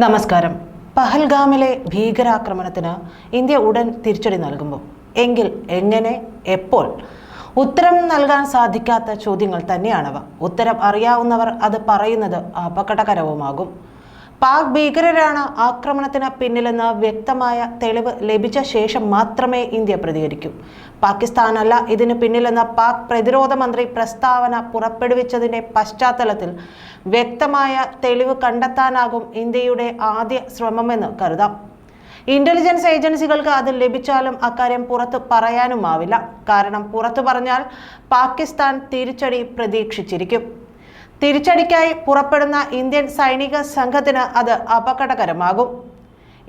നമസ്കാരം. പഹൽഗാമിലെ ഭീകരാക്രമണത്തിന് ഇന്ത്യ ഉടൻ തിരിച്ചടി നൽകുമ്പോൾ എങ്കിൽ എങ്ങനെ എപ്പോൾ? ഉത്തരം നൽകാൻ സാധിക്കാത്ത ചോദ്യങ്ങൾ തന്നെയാണവ. ഉത്തരം അറിയാവുന്നവർ അത് പറയുന്നത് അപകടകരവുമാകും. പാക് ഭീകരരാണ് ആക്രമണത്തിന് പിന്നിലെന്ന് വ്യക്തമായ തെളിവ് ലഭിച്ച ശേഷം മാത്രമേ ഇന്ത്യ പ്രതികരിക്കൂ. പാകിസ്ഥാനല്ല ഇതിന് പിന്നിലെന്ന പാക് പ്രതിരോധ മന്ത്രി പ്രസ്താവന പുറപ്പെടുവിച്ചതിന്റെ പശ്ചാത്തലത്തിൽ വ്യക്തമായ തെളിവ് കണ്ടെത്താനാകും ഇന്ത്യയുടെ ആദ്യ ശ്രമമെന്ന് കരുതാം. ഇന്റലിജൻസ് ഏജൻസികൾക്ക് അത് ലഭിച്ചാലും അക്കാര്യം പുറത്ത് പറയാനുമാവില്ല. കാരണം പുറത്തു പറഞ്ഞാൽ പാകിസ്ഥാൻ തിരിച്ചടി പ്രതീക്ഷിച്ചിരിക്കും. തിരിച്ചടിക്കായി പുറപ്പെടുന്ന ഇന്ത്യൻ സൈനിക സംഘത്തിന് അത് അപകടകരമാകും.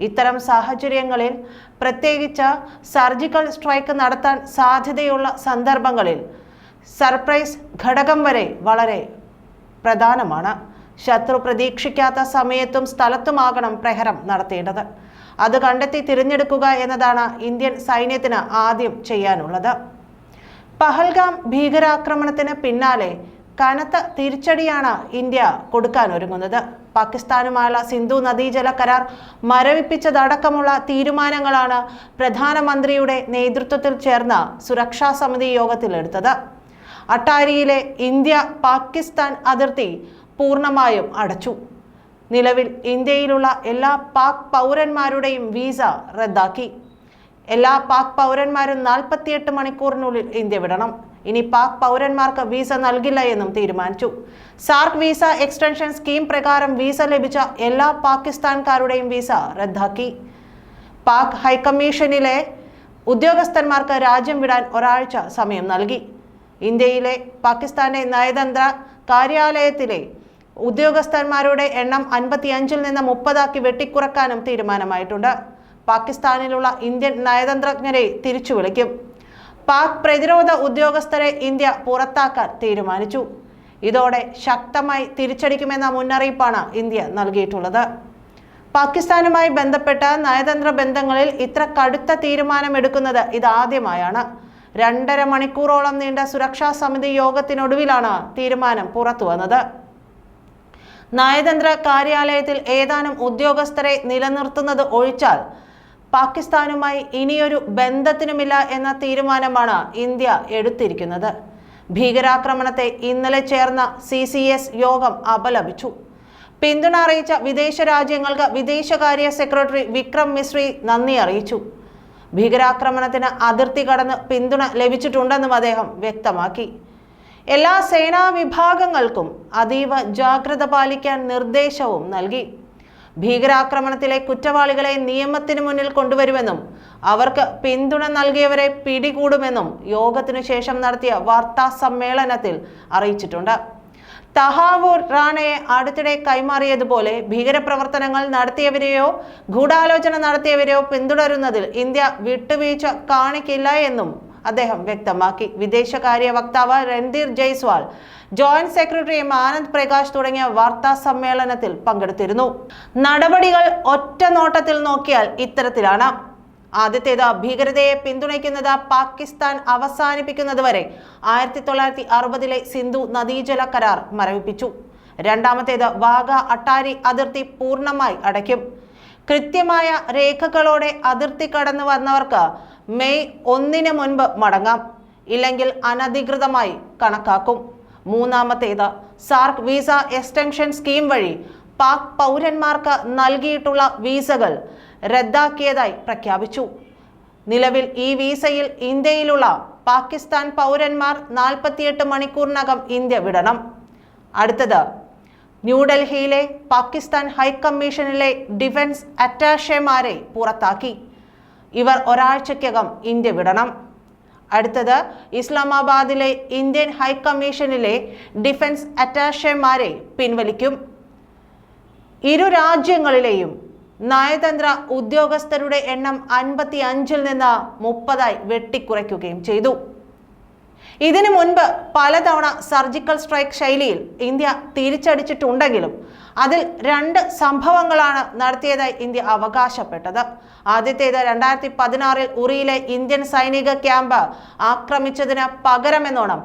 ഇത്തരം സാഹചര്യങ്ങളിൽ പ്രത്യേകിച്ച് സർജിക്കൽ സ്ട്രൈക്ക് നടത്താൻ സാധ്യതയുള്ള സന്ദർഭങ്ങളിൽ സർപ്രൈസ് ഘടകം വരെ വളരെ പ്രധാനമാണ്. ശത്രു പ്രതീക്ഷിക്കാത്ത സമയത്തും സ്ഥലത്തുമാകണം പ്രഹരം നടത്തേണ്ടത്. അത് കണ്ടെത്തി തിരഞ്ഞെടുക്കുക എന്നതാണ് ഇന്ത്യൻ സൈന്യത്തിന് ആദ്യം ചെയ്യാനുള്ളത്. പഹൽഗാം ഭീകരാക്രമണത്തിന് പിന്നാലെ കനത്ത തിരിച്ചടിയാണ് ഇന്ത്യ കൊടുക്കാൻ ഒരുങ്ങുന്നത്. പാകിസ്ഥാനുമായുള്ള സിന്ധു നദീജല കരാർ മരവിപ്പിച്ചതടക്കമുള്ള തീരുമാനങ്ങളാണ് പ്രധാനമന്ത്രിയുടെ നേതൃത്വത്തിൽ ചേർന്ന സുരക്ഷാ സമിതി യോഗത്തിൽ എടുത്തത് അട്ടാരിയിലെ ഇന്ത്യ പാകിസ്ഥാൻ അതിർത്തി പൂർണമായും അടച്ചു. നിലവിൽ ഇന്ത്യയിലുള്ള എല്ലാ പാക് പൗരന്മാരുടെയും വീസ റദ്ദാക്കി. എല്ലാ പാക് പൗരന്മാരും നാൽപ്പത്തിയെട്ട് മണിക്കൂറിനുള്ളിൽ ഇന്ത്യ വിടണം. ഇനി പാക് പൗരന്മാർക്ക് വിസ നൽകില്ല എന്നും തീരുമാനിച്ചു. സാർക്ക് വിസ എക്സ്റ്റൻഷൻ സ്കീം പ്രകാരം വിസ ലഭിച്ച എല്ലാ പാകിസ്ഥാൻകാരുടെയും വിസ റദ്ദാക്കി. പാക് ഹൈക്കമ്മീഷനിലെ ഉദ്യോഗസ്ഥന്മാർക്ക് രാജ്യം വിടാൻ ഒരാഴ്ച സമയം നൽകി. ഇന്ത്യയിലെ പാകിസ്ഥാന്റെ നയതന്ത്ര കാര്യാലയത്തിലെ ഉദ്യോഗസ്ഥന്മാരുടെ എണ്ണം അൻപത്തിയഞ്ചിൽ നിന്ന് മുപ്പതാക്കി വെട്ടിക്കുറക്കാനും തീരുമാനമായിട്ടുണ്ട്. പാകിസ്ഥാനിലുള്ള ഇന്ത്യൻ നയതന്ത്രജ്ഞരെ തിരിച്ചു വിളിക്കും പാക് പ്രതിരോധ ഉദ്യോഗസ്ഥരെ ഇന്ത്യ പുറത്താക്കാൻ തീരുമാനിച്ചു. ഇതോടെ ശക്തമായി തിരിച്ചടിക്കുമെന്ന മുന്നറിയിപ്പാണ് ഇന്ത്യ നൽകിയിട്ടുള്ളത്. പാകിസ്ഥാനുമായി ബന്ധപ്പെട്ട നയതന്ത്ര ബന്ധങ്ങളിൽ ഇത്ര കടുത്ത തീരുമാനമെടുക്കുന്നത് ഇതാദ്യമായാണ്. രണ്ടര മണിക്കൂറോളം നീണ്ട സുരക്ഷാ സമിതി യോഗത്തിനൊടുവിലാണ് തീരുമാനം പുറത്തുവന്നത് നയതന്ത്ര കാര്യാലയത്തിൽ ഏതാനും ഉദ്യോഗസ്ഥരെ നിലനിർത്തുന്നത് ഒഴിച്ചാൽ പാകിസ്ഥാനുമായി ഇനിയൊരു ബന്ധത്തിനുമില്ല എന്ന തീരുമാനമാണ് ഇന്ത്യ എടുത്തിരിക്കുന്നത്. ഭീകരാക്രമണത്തെ ഇന്നലെ ചേർന്ന സി സി എസ് യോഗം അപലപിച്ചു. പിന്തുണ അറിയിച്ച വിദേശ രാജ്യങ്ങൾക്ക് വിദേശകാര്യ സെക്രട്ടറി വിക്രം മിശ്രി നന്ദി അറിയിച്ചു. ഭീകരാക്രമണത്തിന് അതിർത്തി കടന്ന് പിന്തുണ ലഭിച്ചിട്ടുണ്ടെന്നും അദ്ദേഹം വ്യക്തമാക്കി. എല്ലാ സേനാ വിഭാഗങ്ങൾക്കും അതീവ ജാഗ്രത പാലിക്കാൻ നിർദ്ദേശവും നൽകി. ഭീകരാക്രമണത്തിലെ കുറ്റവാളികളെ നിയമത്തിന് മുന്നിൽ കൊണ്ടുവരുമെന്നും അവർക്ക് പിന്തുണ നൽകിയവരെ പിടികൂടുമെന്നും യോഗത്തിനു ശേഷം നടത്തിയ വാർത്താ സമ്മേളനത്തിൽ അറിയിച്ചിട്ടുണ്ട്. തഹാവൂർ റാണയെ അടുത്തിടെ കൈമാറിയതുപോലെ ഭീകരപ്രവർത്തനങ്ങൾ നടത്തിയവരെയോ ഗൂഢാലോചന നടത്തിയവരെയോ പിന്തുടരുന്നതിൽ ഇന്ത്യ വിട്ടുവീഴ്ച കാണിക്കില്ല എന്നും അദ്ദേഹം വ്യക്തമാക്കി. വിദേശകാര്യ വക്താവ് Randhir Jaiswal joint secretary M Anand Prakash തുടങ്ങിയ വാർത്താ സമ്മേളനത്തിൽ പങ്കെടുത്തിരുന്നു. നടപടികൾ ഒറ്റ നോട്ടത്തിൽ നോക്കിയാൽ ഇത്തരത്തിലാണ്. ആദ്യത്തേത് ഭീകരതയെ പിന്തുണയ്ക്കുന്നത് പാകിസ്ഥാൻ അവസാനിപ്പിക്കുന്നതുവരെ ആയിരത്തി തൊള്ളായിരത്തി അറുപതിലെ സിന്ധു നദീജല കരാർ മരവിപ്പിച്ചു. രണ്ടാമത്തേത് വാഗ അട്ടാരി അതിർത്തി പൂർണമായി അടയ്ക്കും. കൃത്യമായ രേഖകളോടെ അതിർത്തി കടന്നു വന്നവർക്ക് മെയ് ഒന്നിന് മുൻപ് മടങ്ങാം. ഇല്ലെങ്കിൽ അനധികൃതമായി കണക്കാക്കും. മൂന്നാമത്തേത് സാർക്ക് വിസ എക്സ്റ്റൻഷൻ സ്കീം വഴി പാക് പൗരന്മാർക്ക് നൽകിയിട്ടുള്ള വിസകൾ റദ്ദാക്കിയതായി പ്രഖ്യാപിച്ചു. നിലവിൽ ഈ വിസയിൽ ഇന്ത്യയിലുള്ള പാകിസ്ഥാൻ പൗരന്മാർ നാൽപ്പത്തിയെട്ട് മണിക്കൂറിനകം ഇന്ത്യ വിടണം. അടുത്തത് ന്യൂഡൽഹിയിലെ പാകിസ്ഥാൻ ഹൈക്കമ്മീഷനിലെ ഡിഫൻസ് അറ്റാഷെമാരെ പുറത്താക്കി. ഇവർ ഒരാഴ്ചയ്ക്കകം ഇന്ത്യ വിടണം. അടുത്തത് ഇസ്ലാമാബാദിലെ ഇന്ത്യൻ ഹൈക്കമ്മീഷനിലെ ഡിഫൻസ് അറ്റാഷെമാരെ പിൻവലിക്കും. ഇരു രാജ്യങ്ങളിലെയും നയതന്ത്ര ഉദ്യോഗസ്ഥരുടെ എണ്ണം അൻപത്തി അഞ്ചിൽ നിന്ന് മുപ്പതായി വെട്ടിക്കുറയ്ക്കുകയും ചെയ്തു. ഇതിനു മുൻപ് പലതവണ സർജിക്കൽ സ്ട്രൈക്ക് ശൈലിയിൽ ഇന്ത്യ തിരിച്ചടിച്ചിട്ടുണ്ടെങ്കിലും അതിൽ രണ്ട് സംഭവങ്ങളാണ് നടത്തിയതായി ഇന്ത്യ അവകാശപ്പെട്ടത്. ആദ്യത്തേത് രണ്ടായിരത്തി പതിനാറിൽ ഉറിയിലെ ഇന്ത്യൻ സൈനിക ക്യാമ്പ് ആക്രമിച്ചതിന് പകരമെന്നോണം.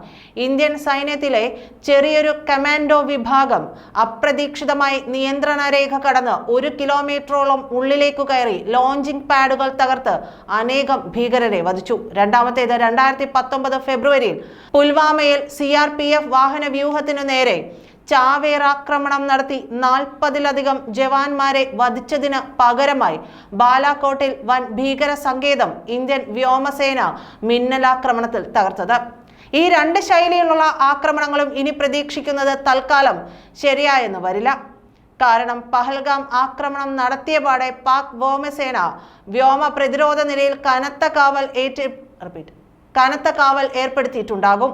ഇന്ത്യൻ സൈന്യത്തിലെ ചെറിയൊരു കമാൻഡോ വിഭാഗം അപ്രതീക്ഷിതമായി നിയന്ത്രണ രേഖ കടന്ന് ഒരു കിലോമീറ്ററോളം ഉള്ളിലേക്കു കയറി ലോഞ്ചിംഗ് പാഡുകൾ തകർത്ത് അനേകം ഭീകരരെ വധിച്ചു. രണ്ടാമത്തേത് രണ്ടായിരത്തി പത്തൊമ്പത് ഫെബ്രുവരിയിൽ പുൽവാമയിൽ സി ആർ പി എഫ് വാഹന വ്യൂഹത്തിനു നേരെ ചാവേറാക്രമണം നടത്തി നാൽപ്പതിലധികം ജവാന്മാരെ വധിച്ചതിന് പകരമായി ബാലാക്കോട്ടിൽ വൻ ഭീകര സങ്കേതം ഇന്ത്യൻ വ്യോമസേന മിന്നലാക്രമണത്തിൽ തകർത്തത്. ഈ രണ്ട് ശൈലിയിലുള്ള ആക്രമണങ്ങളും ഇനി പ്രതീക്ഷിക്കുന്നത് തൽക്കാലം ശരിയായെന്ന് വരില്ല. കാരണം പഹൽഗാം ആക്രമണം നടത്തിയ പാടെ പാക് വ്യോമസേന വ്യോമ പ്രതിരോധ നിലയിൽ കനത്ത കാവൽ ഏറ്റ് റിപ്പീറ്റ് കനത്ത കാവൽ ഏർപ്പെടുത്തിയിട്ടുണ്ടാകും.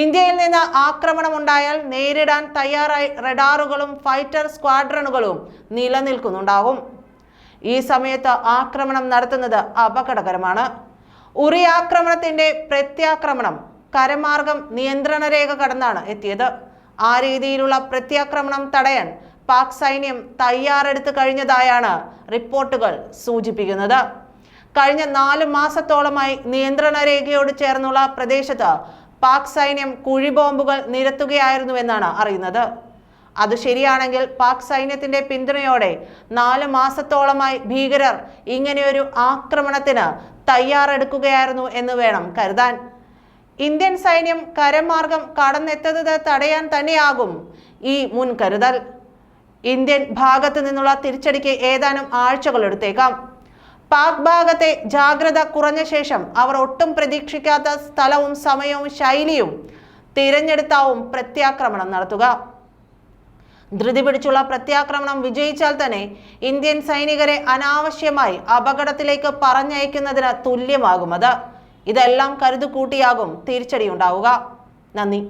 ഇന്ത്യയിൽ നിന്ന് ആക്രമണം ഉണ്ടായാൽ നേരിടാൻ തയ്യാറായി റഡാറുകളും ഫൈറ്റർ സ്ക്വാഡ്രണുകളും നിലനിൽക്കുന്നുണ്ടാകും. ഈ സമയത്ത് ആക്രമണം നടത്തുന്നത് അപകടകരമാണ്. ഉറി ആക്രമണത്തിന്റെ പ്രത്യാക്രമണം കരമാർഗം നിയന്ത്രണ രേഖ കടന്നാണ് എത്തിയത്. ആ രീതിയിലുള്ള പ്രത്യാക്രമണം തടയാൻ പാക് സൈന്യം തയ്യാറെടുത്ത് കഴിഞ്ഞതായാണ് റിപ്പോർട്ടുകൾ സൂചിപ്പിക്കുന്നത്. കഴിഞ്ഞ നാല് മാസത്തോളമായി നിയന്ത്രണ രേഖയോട് ചേർന്നുള്ള പ്രദേശത്ത് പാക് സൈന്യം കുഴിബോംബുകൾ നിരത്തുകയായിരുന്നുവെന്നാണ് അറിയുന്നത്. അത് ശരിയാണെങ്കിൽ പാക് സൈന്യത്തിന്റെ പിന്തുണയോടെ നാല് മാസത്തോളമായി ഭീകരർ ഇങ്ങനെയൊരു ആക്രമണത്തിന് തയ്യാറെടുക്കുകയായിരുന്നു എന്ന് വേണം കരുതാൻ. ഇന്ത്യൻ സൈന്യം കരമാർഗം കടന്നെത്തുന്നത് തടയാൻ തന്നെയാകും ഈ മുൻകരുതൽ. ഇന്ത്യൻ ഭാഗത്തു നിന്നുള്ള തിരിച്ചടിക്ക് ഏതാനും ആഴ്ചകൾ എടുത്തേക്കാം. പാക് ഭാഗത്തെ ജാഗ്രത കുറഞ്ഞ ശേഷം അവർ ഒട്ടും പ്രതീക്ഷിക്കാത്ത സ്ഥലവും സമയവും ശൈലിയും തിരഞ്ഞെടുത്താവും പ്രത്യാക്രമണം നടത്തുക. ധൃതി പിടിച്ചുള്ള പ്രത്യാക്രമണം വിജയിച്ചാൽ തന്നെ ഇന്ത്യൻ സൈനികരെ അനാവശ്യമായി അപകടത്തിലേക്ക് പറഞ്ഞയക്കുന്നതിന് തുല്യമാകും അത്. ഇതെല്ലാം കരുതുകൂട്ടിയാകും തിരിച്ചടി ഉണ്ടാവുക നന്ദി.